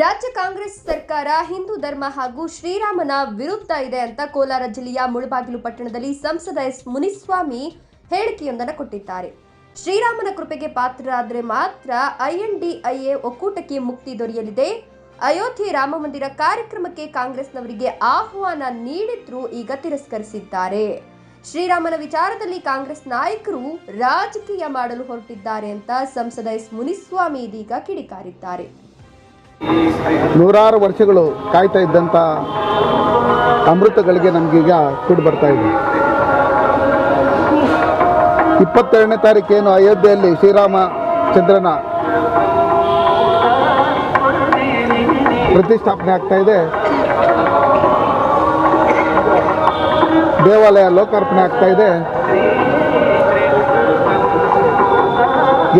ರಾಜ್ಯ ಕಾಂಗ್ರೆಸ್ ಸರ್ಕಾರ ಹಿಂದೂ ಧರ್ಮ ಹಾಗೂ ಶ್ರೀರಾಮನ ವಿರುದ್ಧ ಇದೆ ಅಂತ ಕೋಲಾರ ಜಿಲ್ಲೆಯ ಮುಳಬಾಗಿಲು ಪಟ್ಟಣದಲ್ಲಿ ಸಂಸದ ಎಸ್ ಮುನಿಸ್ವಾಮಿ ಹೇಳಿಕೆಯೊಂದನ್ನು ಕೊಟ್ಟಿದ್ದಾರೆ. ಶ್ರೀರಾಮನ ಕೃಪೆಗೆ ಪಾತ್ರರಾದರೆ ಮಾತ್ರ ಐಎನ್ಡಿಐಎ ಒಕ್ಕೂಟಕ್ಕೆ ಮುಕ್ತಿ ದೊರೆಯಲಿದೆ. ಅಯೋಧ್ಯೆ ರಾಮ ಮಂದಿರ ಕಾರ್ಯಕ್ರಮಕ್ಕೆ ಕಾಂಗ್ರೆಸ್ನವರಿಗೆ ಆಹ್ವಾನ ನೀಡಿದ್ರು ಈಗ ತಿರಸ್ಕರಿಸಿದ್ದಾರೆ. ಶ್ರೀರಾಮನ ವಿಚಾರದಲ್ಲಿ ಕಾಂಗ್ರೆಸ್ ನಾಯಕರು ರಾಜಕೀಯ ಮಾಡಲು ಹೊರಟಿದ್ದಾರೆ ಅಂತ ಸಂಸದ ಎಸ್ ಮುನಿಸ್ವಾಮಿ ಇದೀಗ ಕಿಡಿಕಾರಿದ್ದಾರೆ. ನೂರಾರು ವರ್ಷಗಳು ಕಾಯ್ತಾ ಇದ್ದಂಥ ಅಮೃತಗಳಿಗೆ ನಮಗೀಗ ಕೂಡಿ ಬರ್ತಾ ಇದೆ. ಇಪ್ಪತ್ತೆರಡನೇ ತಾರೀಕೇನು ಅಯೋಧ್ಯೆಯಲ್ಲಿ ಶ್ರೀರಾಮ ಚಂದ್ರನ ಪ್ರತಿಷ್ಠಾಪನೆ ಆಗ್ತಾ ಇದೆ. ದೇವಾಲಯ ಲೋಕಾರ್ಪಣೆ ಆಗ್ತಾ ಇದೆ.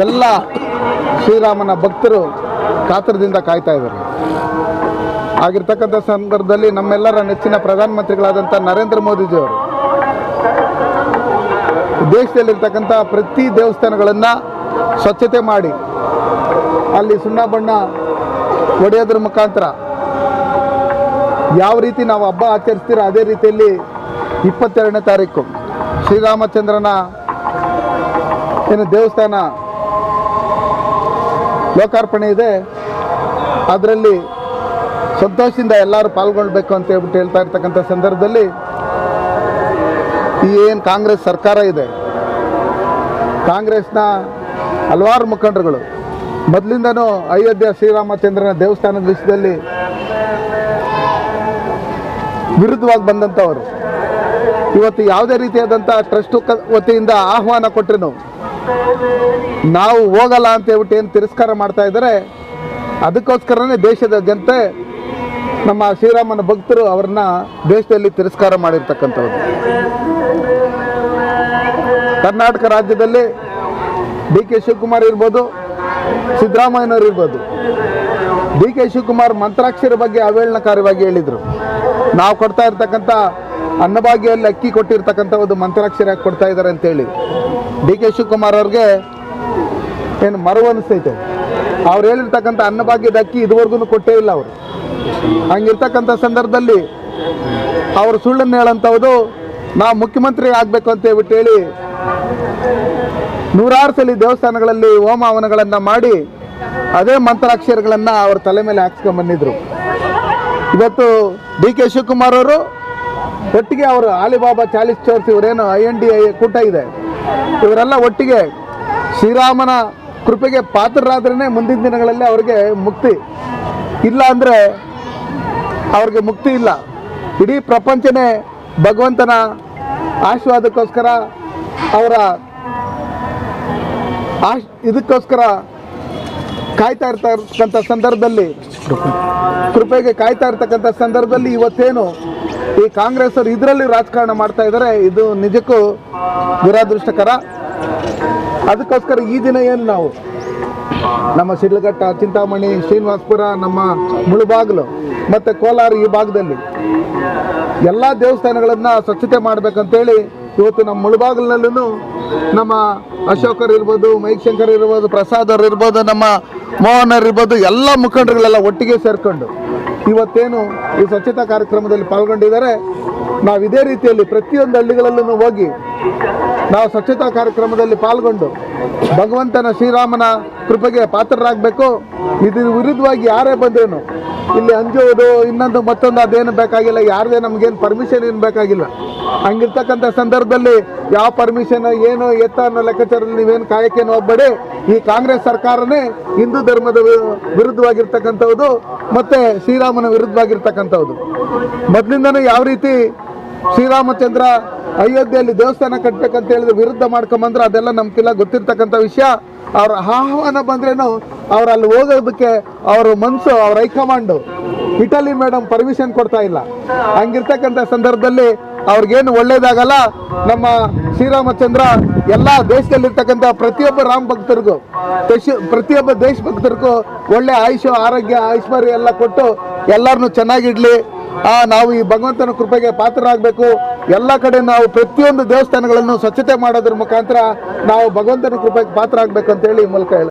ಎಲ್ಲ ಶ್ರೀರಾಮನ ಭಕ್ತರು ಕಾತರದಿಂದ ಕಾಯ್ತಾ ಇದ್ದಾರೆ. ಆಗಿರ್ತಕ್ಕಂಥ ಸಂದರ್ಭದಲ್ಲಿ ನಮ್ಮೆಲ್ಲರ ನೆಚ್ಚಿನ ಪ್ರಧಾನಮಂತ್ರಿಗಳಾದಂಥ ನರೇಂದ್ರ ಮೋದಿಜಿಯವರು ದೇಶದಲ್ಲಿರ್ತಕ್ಕಂಥ ಪ್ರತಿ ದೇವಸ್ಥಾನಗಳನ್ನು ಸ್ವಚ್ಛತೆ ಮಾಡಿ, ಅಲ್ಲಿ ಸುಣ್ಣ ಬಣ್ಣ ಹೊಡೆಯೋದ್ರ ಮುಖಾಂತರ ಯಾವ ರೀತಿ ನಾವು ಹಬ್ಬ ಆಚರಿಸ್ತೀರೋ ಅದೇ ರೀತಿಯಲ್ಲಿ ಇಪ್ಪತ್ತೆರಡನೇ ತಾರೀಕು ಶ್ರೀರಾಮಚಂದ್ರನ ಏನು ದೇವಸ್ಥಾನ ಲೋಕಾರ್ಪಣೆ ಇದೆ. ಅದರಲ್ಲಿ ಸಂತೋಷದಿಂದ ಎಲ್ಲರೂ ಪಾಲ್ಗೊಳ್ಬೇಕು ಅಂತ ಹೇಳ್ಬಿಟ್ಟು ಹೇಳ್ತಾ ಇರ್ತಕ್ಕಂಥ ಸಂದರ್ಭದಲ್ಲಿ ಈ ಏನು ಕಾಂಗ್ರೆಸ್ ಸರ್ಕಾರ ಇದೆ. ಕಾಂಗ್ರೆಸ್ನ ಹಲವಾರು ಮುಖಂಡರುಗಳು, ಮೊದಲಿಂದನೂ ಅಯೋಧ್ಯೆ ಶ್ರೀರಾಮಚಂದ್ರನ ದೇವಸ್ಥಾನದ ವಿಷಯದಲ್ಲಿ ವಿರುದ್ಧವಾಗಿ ಬಂದಂಥವರು. ಇವತ್ತು ಯಾವುದೇ ರೀತಿಯಾದಂಥ ಟ್ರಸ್ಟ್ ವತಿಯಿಂದ ಆಹ್ವಾನ ಕೊಟ್ಟರು ನಾವು ಹೋಗಲ್ಲ ಅಂತ ಹೇಳ್ಬಿಟ್ಟು ಏನು ತಿರಸ್ಕಾರ ಮಾಡ್ತಾ ಇದ್ದಾರೆ. ಅದಕ್ಕೋಸ್ಕರನೇ ದೇಶದ ಜನತೆ, ನಮ್ಮ ಶ್ರೀರಾಮನ ಭಕ್ತರು ಅವ್ರನ್ನ ದೇಶದಲ್ಲಿ ತಿರಸ್ಕಾರ ಮಾಡಿರ್ತಕ್ಕಂಥವ್ರು. ಕರ್ನಾಟಕ ರಾಜ್ಯದಲ್ಲಿ ಡಿ ಕೆ ಶಿವಕುಮಾರ್ ಇರ್ಬೋದು, ಸಿದ್ದರಾಮಯ್ಯನವರು ಇರ್ಬೋದು. ಡಿ ಕೆ ಶಿವಕುಮಾರ್ ಮಂತ್ರಾಕ್ಷರ ಬಗ್ಗೆ ಅವೇಳನಕಾರವಾಗಿ ಹೇಳಿದರು. ನಾವು ಕೊಡ್ತಾ ಇರ್ತಕ್ಕಂಥ ಅನ್ನಭಾಗ್ಯಲ್ಲಿ ಅಕ್ಕಿ ಕೊಟ್ಟಿರ್ತಕ್ಕಂಥ ಒಂದು ಮಂತ್ರಾಕ್ಷರ ಕೊಡ್ತಾ ಇದ್ದಾರೆ ಅಂತೇಳಿ. ಡಿ ಕೆ ಶಿವಕುಮಾರ್ ಅವ್ರಿಗೆ ಏನು ಮರವು ಅನಿಸ್ತೈತೆ. ಅವ್ರು ಹೇಳಿರ್ತಕ್ಕಂಥ ಅನ್ನಭಾಗ್ಯದ ಅಕ್ಕಿ ಇದುವರೆಗೂ ಕೊಟ್ಟೇ ಇಲ್ಲ ಅವರು. ಹಂಗಿರ್ತಕ್ಕಂಥ ಸಂದರ್ಭದಲ್ಲಿ ಅವರು ಸುಳ್ಳನ್ನು ಹೇಳಂಥವ್ದು ನಾವು ಮುಖ್ಯಮಂತ್ರಿ ಆಗಬೇಕು ಅಂತ ಹೇಳ್ಬಿಟ್ಟು ಹೇಳಿ ನೂರಾರು ಸಲ ದೇವಸ್ಥಾನಗಳಲ್ಲಿ ಹೋಮ ಹವನಗಳನ್ನು ಮಾಡಿ ಅದೇ ಮಂತ್ರಾಕ್ಷರಗಳನ್ನು ಅವ್ರ ತಲೆ ಮೇಲೆ ಹಾಕ್ಸ್ಕೊಂಡ್ ಬಂದಿದ್ರು. ಇವತ್ತು ಡಿ ಕೆ ಶಿವಕುಮಾರ್ ಅವರು ಒಟ್ಟಿಗೆ ಅವರು ಆಲಿಬಾಬಾ ಚಾಲಿಸ್ ಚೋರ್ಸ್ ಇವರೇನು ಐ ಎನ್ ಡಿ ಐ ಕೂಟ ಇದೆ. ಇವರೆಲ್ಲ ಒಟ್ಟಿಗೆ ಶ್ರೀರಾಮನ ಕೃಪೆಗೆ ಪಾತ್ರರಾದ್ರೇ ಮುಂದಿನ ದಿನಗಳಲ್ಲಿ ಅವ್ರಿಗೆ ಮುಕ್ತಿ ಇಲ್ಲ ಅಂದರೆ ಅವ್ರಿಗೆ ಮುಕ್ತಿ ಇಲ್ಲ. ಇಡೀ ಪ್ರಪಂಚನೇ ಭಗವಂತನ ಆಶೀರ್ವಾದಕ್ಕೋಸ್ಕರ ಅವರ ಆಶ್, ಇದಕ್ಕೋಸ್ಕರ ಕಾಯ್ತಾ ಇರ್ತಕ್ಕಂಥ ಸಂದರ್ಭದಲ್ಲಿ, ಕೃಪೆಗೆ ಕಾಯ್ತಾ ಇರ್ತಕ್ಕಂಥ ಸಂದರ್ಭದಲ್ಲಿ ಇವತ್ತೇನು ಈ ಕಾಂಗ್ರೆಸ್ ಅವರು ಇದರಲ್ಲಿ ರಾಜಕಾರಣ ಮಾಡ್ತಾ ಇದ್ದಾರೆ, ಇದು ನಿಜಕ್ಕೂ ದುರಾದೃಷ್ಟಕರ. ಅದಕ್ಕೋಸ್ಕರ ಈ ದಿನ ಏನು ನಾವು? ನಮ್ಮ ಸಿಡ್ಲಘಟ್ಟ ಚಿಂತಾಮಣಿ, ಶ್ರೀನಿವಾಸಪುರ, ನಮ್ಮ ಮುಳುಬಾಗಲು, ಮತ್ತು ಕೋಲಾರ ಈ ಭಾಗದಲ್ಲಿ. ಎಲ್ಲ ದೇವಸ್ಥಾನಗಳನ್ನು ಸ್ವಚ್ಛತೆ ಮಾಡಬೇಕಂತೇಳಿ ಇವತ್ತು ನಮ್ಮ ಮುಳುಬಾಗಿಲಿನಲ್ಲೂ ನಮ್ಮ ಅಶೋಕರ್ ಇರ್ಬೋದು ಮೈಕ್ ಶಂಕರ್ ಇರ್ಬೋದು ಪ್ರಸಾದ್ ಅವ್ರು ಇರ್ಬೋದು, ನಮ್ಮ ಮೋಹನ್ ಇರ್ಬೋದು, ಎಲ್ಲ ಮುಖಂಡರುಗಳೆಲ್ಲ ಒಟ್ಟಿಗೆ ಸೇರಿಕೊಂಡು ಇವತ್ತೇನು ಈ ಸ್ವಚ್ಛತಾ ಕಾರ್ಯಕ್ರಮದಲ್ಲಿ ಪಾಲ್ಗೊಂಡಿದ್ದಾರೆ. ನಾವು ಇದೇ ರೀತಿಯಲ್ಲಿ ಪ್ರತಿಯೊಂದು ಹಳ್ಳಿಗಳಲ್ಲೂ ಹೋಗಿ ನಾವು ಸ್ವಚ್ಛತಾ ಕಾರ್ಯಕ್ರಮದಲ್ಲಿ ಪಾಲ್ಗೊಂಡು ಭಗವಂತನ ಶ್ರೀರಾಮನ ಕೃಪೆಗೆ ಪಾತ್ರರಾಗಬೇಕು. ಇದ್ರ ವಿರುದ್ಧವಾಗಿ ಯಾರೇ ಬಂದ್ರೇನು ಇಲ್ಲಿ ಹಂಚುವುದು ಇನ್ನೊಂದು ಮತ್ತೊಂದು ಅದೇನು ಬೇಕಾಗಿಲ್ಲ, ಯಾರದೇ ನಮಗೇನು ಪರ್ಮಿಷನ್ ಏನು ಬೇಕಾಗಿಲ್ಲ. ಹಂಗಿರ್ತಕ್ಕಂಥ ಸಂದರ್ಭದಲ್ಲಿ ಯಾವ ಪರ್ಮಿಷನ್ ಏನು, ಎತ್ತ ಅನ್ನೋ ಲೆಕ್ಕಾಚಾರದಲ್ಲಿ ನೀವೇನು ಕಾಯಕ್ಕೇನು ಹೋಗ್ಬೇಡಿ. ಈ ಕಾಂಗ್ರೆಸ್ ಸರ್ಕಾರನೇ ಹಿಂದೂ ಧರ್ಮದ ವಿರುದ್ಧವಾಗಿರ್ತಕ್ಕಂಥವ್ದು, ಮತ್ತೆ ಶ್ರೀರಾಮನ ವಿರುದ್ಧವಾಗಿರ್ತಕ್ಕಂಥದ್ದು ಮೊದಲಿಂದನೂ ಯಾವ ರೀತಿ ಶ್ರೀರಾಮಚಂದ್ರ ಅಯೋಧ್ಯೆಯಲ್ಲಿ ದೇವಸ್ಥಾನ ಕಟ್ಟಬೇಕಂತ ಹೇಳಿದ್ರೆ ವಿರುದ್ಧ ಮಾಡ್ಕೊಂಬಂದ್ರೆ ಅದೆಲ್ಲ ನಮ್ಗೆಲ್ಲ ಗೊತ್ತಿರ್ತಕ್ಕಂಥ ವಿಷಯ. ಅವ್ರ ಆಹ್ವಾನ ಬಂದ್ರೇನು, ಅವ್ರು ಅಲ್ಲಿ ಹೋಗೋದಕ್ಕೆ ಅವ್ರ ಮನಸ್ಸು ಅವ್ರ ಹೈಕಮಾಂಡು. ಇಟಲಿ ಮೇಡಮ್ ಪರ್ಮಿಷನ್ ಕೊಡ್ತಾ ಇಲ್ಲ. ಹಂಗಿರ್ತಕ್ಕಂಥ ಸಂದರ್ಭದಲ್ಲಿ ಅವ್ರಿಗೇನು ಒಳ್ಳೇದಾಗಲ್ಲ, ನಮ್ಮ ಶ್ರೀರಾಮಚಂದ್ರ ಎಲ್ಲ ದೇಶದಲ್ಲಿರ್ತಕ್ಕಂಥ ಪ್ರತಿಯೊಬ್ಬ ರಾಮ ಭಕ್ತರಿಗೂ, ದೇಶ, ಪ್ರತಿಯೊಬ್ಬ ದೇಶ ಭಕ್ತರಿಗೂ ಒಳ್ಳೆ ಆಯುಷು, ಆರೋಗ್ಯ, ಐಶ್ವರ್ಯ ಎಲ್ಲ ಕೊಟ್ಟು ಎಲ್ಲರನ್ನೂ ಚೆನ್ನಾಗಿಡಲಿ ನಾವು ಈ ಭಗವಂತನ ಕೃಪೆಗೆ ಪಾತ್ರರಾಗಬೇಕು. ಎಲ್ಲ ಕಡೆ ನಾವು ಪ್ರತಿಯೊಂದು ದೇವಸ್ಥಾನಗಳನ್ನು ಸ್ವಚ್ಛತೆ ಮಾಡೋದ್ರ ಮುಖಾಂತರ ನಾವು ಭಗವಂತನ ಕೃಪೆಗೆ ಪಾತ್ರ ಆಗಬೇಕು ಅಂತೇಳಿ ಈ ಮೂಲಕ